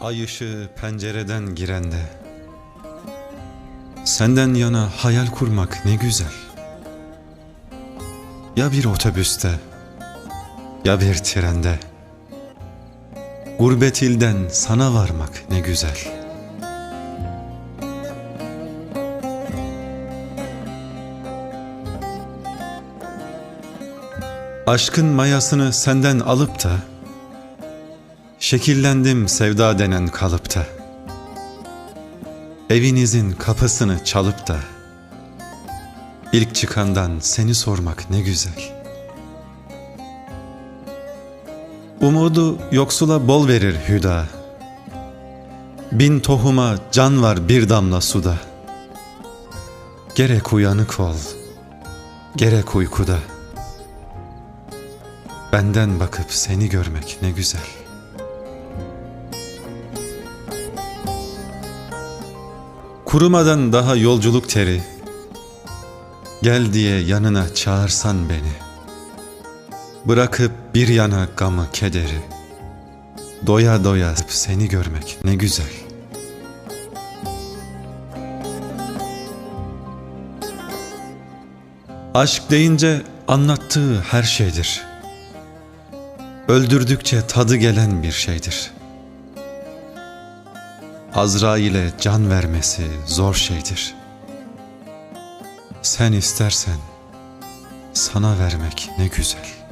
Ay ışığı pencereden girende. Senden yana hayal kurmak ne güzel. Ya bir otobüste Ya bir trende. Gurbet ilden sana varmak ne güzel. Aşkın mayasını senden alıp da Şekillendim sevda denen kalıpta. Evinizin kapısını çalıp da İlk çıkandan seni sormak ne güzel. Umudu yoksula bol verir hüda. Bin tohuma can var bir damla suda. Gerek uyanık ol Gerek uykuda. Benden bakıp seni görmek ne güzel Kurumadan daha yolculuk teri. Gel diye yanına çağırsan beni. Bırakıp bir yana gamı kederi. Doya doya seni görmek ne güzel. Aşk deyince anlattığı her şeydir. Öldürdükçe tadı gelen bir şeydir Azrail'e can vermesi zor şeydir. Sen istersen sana vermek ne güzel.''